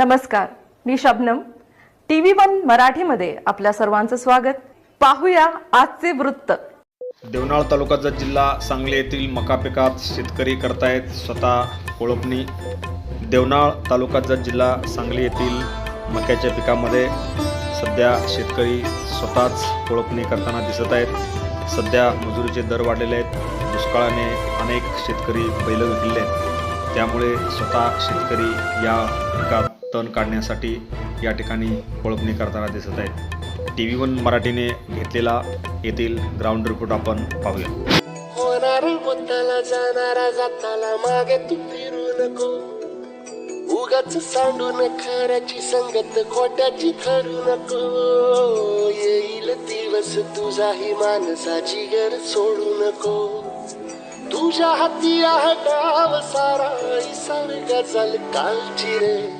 नमस्कार मी Shabnam. T V one मराठीमध्ये आपल्या सर्वांचं स्वागत. पाहूया आजचे वृत्त. देवनाळ तालुक्याचा जिल्हा सांगली येथील मका पिकात शेतकरी करतायत स्वतः कोळपणी देवनाळ तालुक्याचा जिल्हा सांगली येथील मक्याच्या पिकामध्ये सध्या शेतकरी स्वतःच कोळपणी करताना दिसत आहेत. सध्या मजुरीचे दर वाढलेले आहेत. दुष्काळाने अनेक शेतकरी बैल विकले आहेत. त्यामुळे स्वतः शेतकरी या पिकात तण काढण्यासाठी या ठिकाणी कोळपणी करताना दिसत आहेत. टी व्ही वन मराठीने घेतलेला येथील ग्राउंड रिपोर्ट आपण पाहूया. होणार जाणारा जाताला मागे तू फिरू नको. उगाच सांडून खऱ्याची संगत खोट्याची ठरू नको. येईल दिवस तुझाही माणसाची घर सोडू नको. तुझ्या हाती आहे डाव सारा सारखा चाल कालची रे.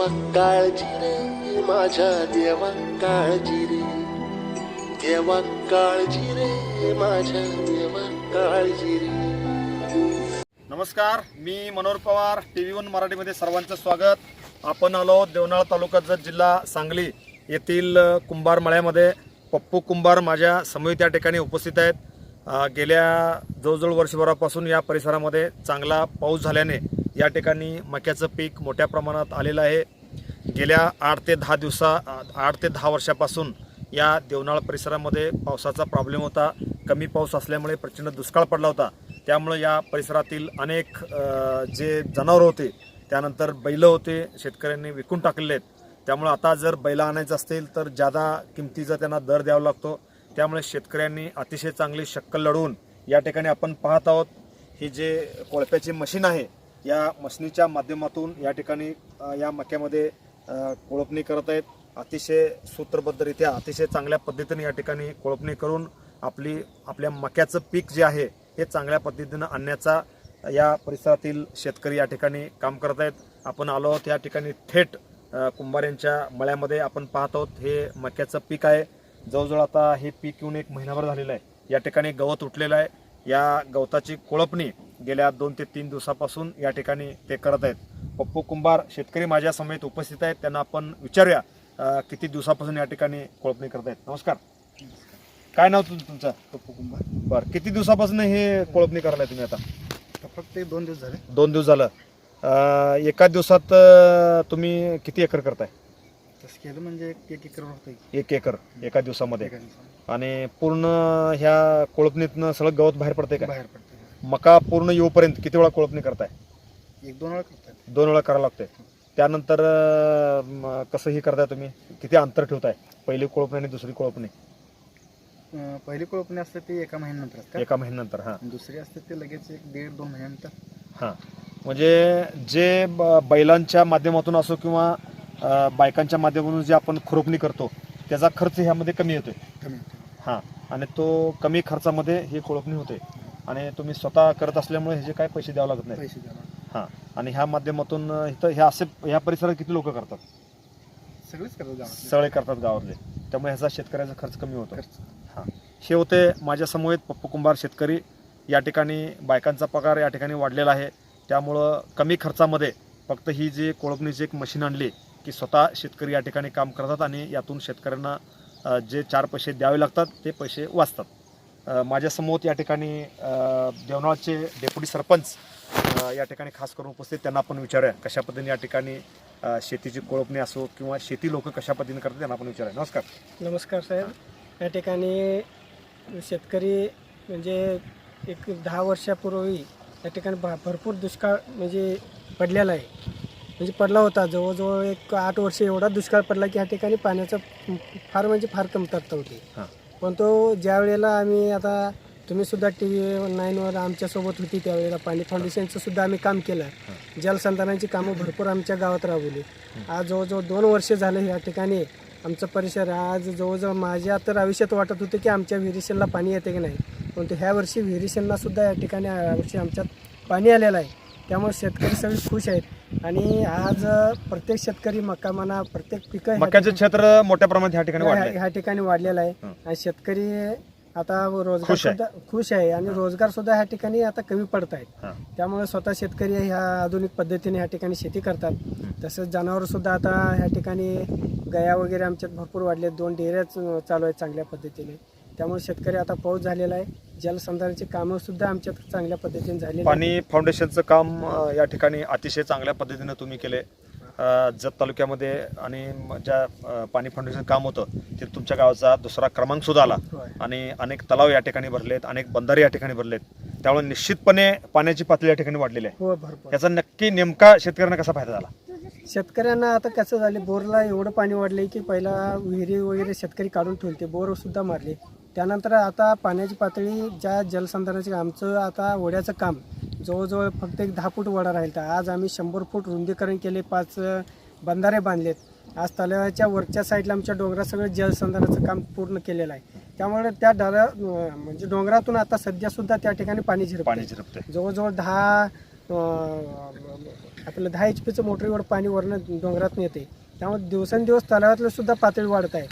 देवा काळजी रे माझ्या देवा काळजी रे. देवा काळजी रे माझ्या देवा काळजी रे. नमस्कार मी Manohar Pawar T V one मराठीमध्ये सर्वांचं स्वागत. आपण आलो देवनाळ तालुक्याचा जिल्हा सांगली येथील कुंभार मळ्यामध्ये. पप्पू कुंभार माझ्यासमोर त्या ठिकाणी उपस्थित आहेत. गेल्या जवळजवळ वर्षभरापासून या परिसरामध्ये चांगला पाऊस झाल्याने या ठिकाणी मक्याचं पीक मोठ्या प्रमाणात आलेलं आहे. गेल्या आठ ते दहा दिवसा आठ ते दहा वर्षापासून या देवनाळ परिसरामध्ये पावसाचा प्रॉब्लेम होता. कमी पाऊस असल्यामुळे प्रचंड दुष्काळ पडला होता. त्यामुळे या परिसरातील अनेक जे जनावरं होते त्यानंतर बैलं होते शेतकऱ्यांनी विकून टाकलेले आहेत. त्यामुळे आता जर बैलं आणायचं असतील तर जादा किमतीचा त्यांना दर द्यावा लागतो. त्यामुळे शेतकऱ्यांनी अतिशय चांगली शक्कल लढवून या ठिकाणी आपण पाहत आहोत. ही जे कोळप्याची मशीन आहे या मशनीच्या माध्यमातून या ठिकाणी या मक्यामध्ये कोळपणी करत आहेत. अतिशय सूत्रबद्धरित्या अतिशय चांगल्या पद्धतीने या ठिकाणी कोळपणी करून आपली आपल्या मक्याचं पीक जे आहे हे चांगल्या पद्धतीनं आणण्याचा या परिसरातील शेतकरी या ठिकाणी काम करत आहेत. आपण आलो आहोत या ठिकाणी थेट कुंभाऱ्यांच्या मळ्यामध्ये आपण पाहत आहोत. हे मक्याचं पीक आहे. जवळजवळ आता हे पीक येऊन एक महिनाभर झालेलं आहे. या ठिकाणी गवत उठलेलं आहे. या गवताची कोळपणी गेल्या दोन ते तीन दिवसापासून या ठिकाणी ते करत आहेत. पप्पू कुंभार शेतकरी माझ्या समेत उपस्थित आहेत. त्यांना आपण विचारूया किती दिवसापासून या ठिकाणी कोळपणी करत आहेत. नमस्कार. काय नाव तुम तुमचं? पप्पू कुंभार. बरं किती दिवसापासून हे कोळपणी करायला तुम्ही आता? फक्त दोन दिवस झाले. दोन दिवस झालं. एका दिवसात तुम्ही किती एकर करताय? तसं केलं म्हणजे एक एक एकर एक एकर एका दिवसामध्ये. आणि पूर्ण ह्या कोळपणीतनं सगळं गवत बाहेर पडते का? बाहेर पडतं मका पूर्ण येऊपर्यंत किती वेळा कोळपणी करताय? एक दोन वेळा करतात. दोन वेळा करावं लागते त्यानंतर अ, म, कसं हे करताय तुम्ही? किती अंतर ठेवताय? पहिली कोळपणी आणि दुसरी कोळपणी? अं, पहिली कोळपणी असते ती एका महिन्यानंतर असते एका महिन्यानंतर हां. दुसरी असते ते लगेच एक दीड दोन महिन्यानंतर. हां. म्हणजे जे ब- बैलांच्या माध्यमातून असो किंवा अ, बायकांच्या माध्यमातून जे आपण खुरपणी करतो त्याचा खर्च ह्यामध्ये कमी येतोय. कमी होते हां. आणि तो कमी खर्चामध्ये ही कोळपणी होते. आणि तुम्ही स्वतः करत असल्यामुळे ह्याचे काय पैसे द्यावे लागत नाही पैसे द्यावा हां. आणि ह्या माध्यमातून इथं ह्या असे ह्या परिसरात किती लोक करतात? सगळेच करतात सगळे करतात गावातले. त्यामुळे ह्याचा शेतकऱ्याचा खर्च कमी होतो. हां. हे होते माझ्यासमोर पप्पू कुंभार शेतकरी. या ठिकाणी बायकांचा पगार या ठिकाणी वाढलेला आहे. त्यामुळं कमी खर्चामध्ये फक्त ही जी कोळपणीची एक मशीन आणली की स्वतः शेतकरी या ठिकाणी काम करतात आणि यातून शेतकऱ्यांना जे चार पैसे द्यावे लागतात ते पैसे वाचतात. माझ्यासमोर या ठिकाणी देवनाळचे डेप्युटी सरपंच या ठिकाणी खास करून उपस्थित त्यांना आपण विचारूया कशा पद्धतीने या ठिकाणी शेतीची कोळपणी असो किंवा शेती लोक कशा पद्धतीने करतात त्यांना आपण विचारूया. नमस्कार. नमस्कार साहेब. या ठिकाणी शेतकरी म्हणजे एक दहा वर्षापूर्वी या ठिकाणी भा भरपूर दुष्काळ म्हणजे पडलेला आहे. म्हणजे पडला होता. जवळजवळ एक आठ वर्ष एवढा दुष्काळ पडला की या ठिकाणी पाण्याचं फार म्हणजे फार कमतरता होती. हां. पण तो ज्या वेळेला आम्ही आता तुम्ही सुद्धा टी व्ही नाईनवर आमच्यासोबत होती त्यावेळेला पाणी फाउंडेशनचं सुद्धा आम्ही काम केलं. जलसंधारणाची कामं भरपूर आमच्या गावात राबवली. आज जवळजवळ दोन वर्ष झालं या ठिकाणी आमचा परिसर. आज जवळजवळ माझ्या तर आयुष्यात वाटत होतं की आमच्या विहिरीशनला पाणी येते की नाही. परंतु ह्या वर्षी विहिरीशनला सुद्धा या ठिकाणी यावर्षी आमच्यात पाणी आलेलं आहे. त्यामुळे शेतकरी सगळे खुश आहेत. आणि आज प्रत्येक शेतकरी मका म्हणा प्रत्येक पिकं ह्या मक्याचे क्षेत्र मोठ्या प्रमाणात ह्या ठिकाणी ह्या ठिकाणी वाढलेला आहे. हं. आणि शेतकरी आता रोजगार खुश आहे. सुद्धा खुश आहे आणि रोजगार सुद्धा ह्या ठिकाणी आता कमी पडत आहेत. हां. त्यामुळे स्वतः शेतकरी ह्या आधुनिक पद्धतीने ह्या ठिकाणी शेती करतात. तसंच जनावर सुद्धा आता ह्या ठिकाणी गया वगैरे आमच्यात भरपूर वाढले दोन डेऱ्याच चालू आहेत चांगल्या पद्धतीने. त्यामुळे शेतकरी आता पाऊस झालेला आहे. जलसंधारणाची कामं सुद्धा आमच्यात चांगल्या पद्धतीने आहेत. पाणी फाउंडेशनचं काम अ, या ठिकाणी अतिशय चांगल्या पद्धतीनं तुम्ही केले. अ, जत तालुक्यामध्ये आणि म- ज्या अ, पाणी फाउंडेशन काम होतं ते तुमच्या गावाचा दुसरा क्रमांक सुद्धा आला. होय. आणि अनेक तलाव या ठिकाणी भरलेत अनेक बंधारे या ठिकाणी भरलेत. त्यामुळे निश्चितपणे पाण्याची पातळी या ठिकाणी वाढलेली आहे. हो भरपूर. याचा नक्की नेमका शेतकऱ्यांना कसा फायदा झाला? शेतकऱ्यांना आता कसं झाले बोरला एवढं पाणी वाढले की पहिला विहिरी वगैरे शेतकरी काढून ठेवते बोर सुद्धा मारले. त्यानंतर आता पाण्याची पातळी ज्या जलसंधारणाचे आमचं आता ओढ्याचं काम जवळजवळ फक्त एक दहा फूट वडा राहील. तर आज आम्ही शंभर फूट रुंदीकरण केले पाच बंधारे बांधलेत. आज तलावाच्या वरच्या साईडला आमच्या डोंगरात सगळं जलसंधारणाचं काम पूर्ण केलेलं आहे. त्यामुळे त्या डरा म्हणजे डोंगरातून आता सध्या सुद्धा त्या ठिकाणी पाणी झिरपत पाणी झिरपते जवळजवळ दहा आपलं दहा एच पीचं मोटर एवढं पाणी वरनं डोंगरातून येते त्यामुळे दिवसेंदिवस तलावातलं सुद्धा पातळी वाढत आहे.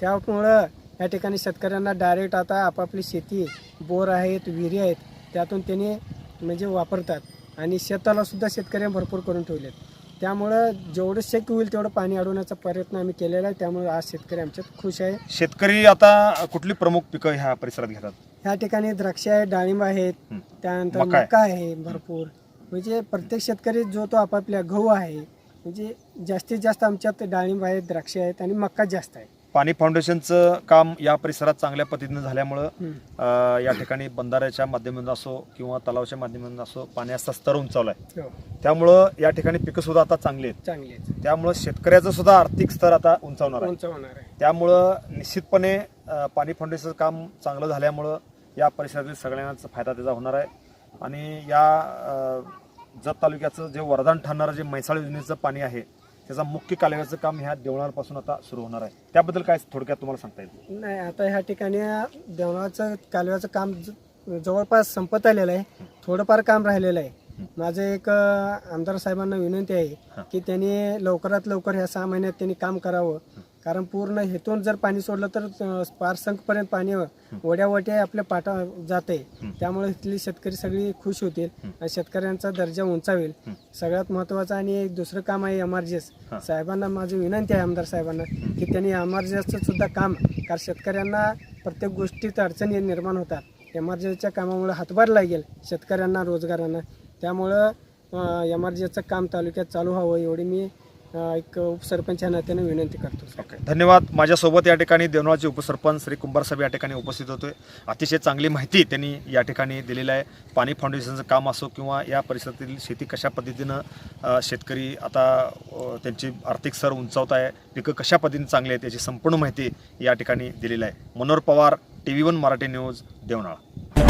त्यामुळं या ठिकाणी शेतकऱ्यांना डायरेक्ट आता आपापली शेती बोर आहेत विहिरी आहेत त्यातून त्यांनी म्हणजे वापरतात. आणि शेताला सुद्धा शेतकऱ्यांनी भरपूर करून ठेवलेत. त्यामुळं जेवढं शक्य होईल तेवढं पाणी अडवण्याचा प्रयत्न आम्ही केलेला आहे. त्यामुळे आज शेतकरी आमच्यात खुश आहे. शेतकरी आता कुठली प्रमुख पिकं ह्या परिसरात घेतात? ह्या ठिकाणी द्राक्ष आहे डाळिंब आहेत. त्यानंतर मका आहे. मका आहे भरपूर. म्हणजे प्रत्येक शेतकरी जो तो आपापल्या गहू आहे म्हणजे जास्तीत जास्त आमच्यात डाळिंब आहेत द्राक्ष आहेत आणि मका जास्त आहे. पाणी फाउंडेशनचं काम या परिसरात चांगल्या पद्धतीनं झाल्यामुळं. अ, या ठिकाणी बंधाऱ्याच्या माध्यमातून असो किंवा तलावाच्या माध्यमातून असो पाण्याचा स्तर उंचावला आहे हो. त्यामुळं या ठिकाणी पिकं सुद्धा आता चांगली आहेत. चांगली त्यामुळं शेतकऱ्याचं सुद्धा आर्थिक स्तर आता उंचावणार आहे. उंच होणार आहे. त्यामुळं निश्चितपणे अ, पाणी फाउंडेशनचं काम चांगलं झाल्यामुळं या परिसरातील सगळ्यांनाच फायदा त्याचा होणार आहे. आणि या अ, जत तालुक्याचं जे वरदान ठरणारं जे म्हैसाळ योजनेचं पाणी आहे त्याचा मुख्य कालव्याचं काम ह्या देवळांपासून आता सुरू होणार आहे. त्याबद्दल काय थोडक्यात तुम्हाला सांगता येईल? नाही आता ह्या ठिकाणी देवळाचं कालव्याचं काम ज- जवळपास संपत आलेलं आहे. थोडंफार काम राहिलेलं आहे. माझं एक अं, आमदार साहेबांना विनंती आहे की त्यांनी लवकरात लवकर ह्या सहा महिन्यात त्यांनी काम करावं. कारण पूर्ण हेतून जर पाणी सोडलं तर अं, पार संखपर्यंत पाणी वड्यावट्या आपल्या पाटा जाते. त्यामुळे इथली शेतकरी सगळी खुश होतील आणि शेतकऱ्यांचा दर्जा उंचावेल सगळ्यात महत्वाचं आणि एक दुसरं काम आहे एम आर जी एस साहेबांना माझी विनंती आहे आमदार साहेबांना की त्यांनी एम आर जी एसचं सुद्धा काम कारण शेतकऱ्यांना प्रत्येक गोष्टीत अडचणी निर्माण होतात. एम आर जी एसच्या कामामुळे हातभार लागेल शेतकऱ्यांना रोजगारांना. त्यामुळं एम आर जी एसचं काम तालुक्यात चालू व्हावं एवढी मी अं, एक उपसरपंच या नात्याने विनंती करतो ओके धन्यवाद. माझ्यासोबत या ठिकाणी देवनाचे उपसरपंच श्री कुंभार साहेब या ठिकाणी उपस्थित होते अतिशय चांगली माहिती त्यांनी या ठिकाणी दिलेली आहे. पाणी फाउंडेशनचं काम असो किंवा या परिसरातील शेती कशा पद्धतीनं अ, शेतकरी आता अ, त्यांची आर्थिक सर उंचावत आहे पिकं कशा पद्धतीने चांगली आहेत याची संपूर्ण माहिती या ठिकाणी दिलेली आहे. Manohar Pawar T V one Marathi news Devnala.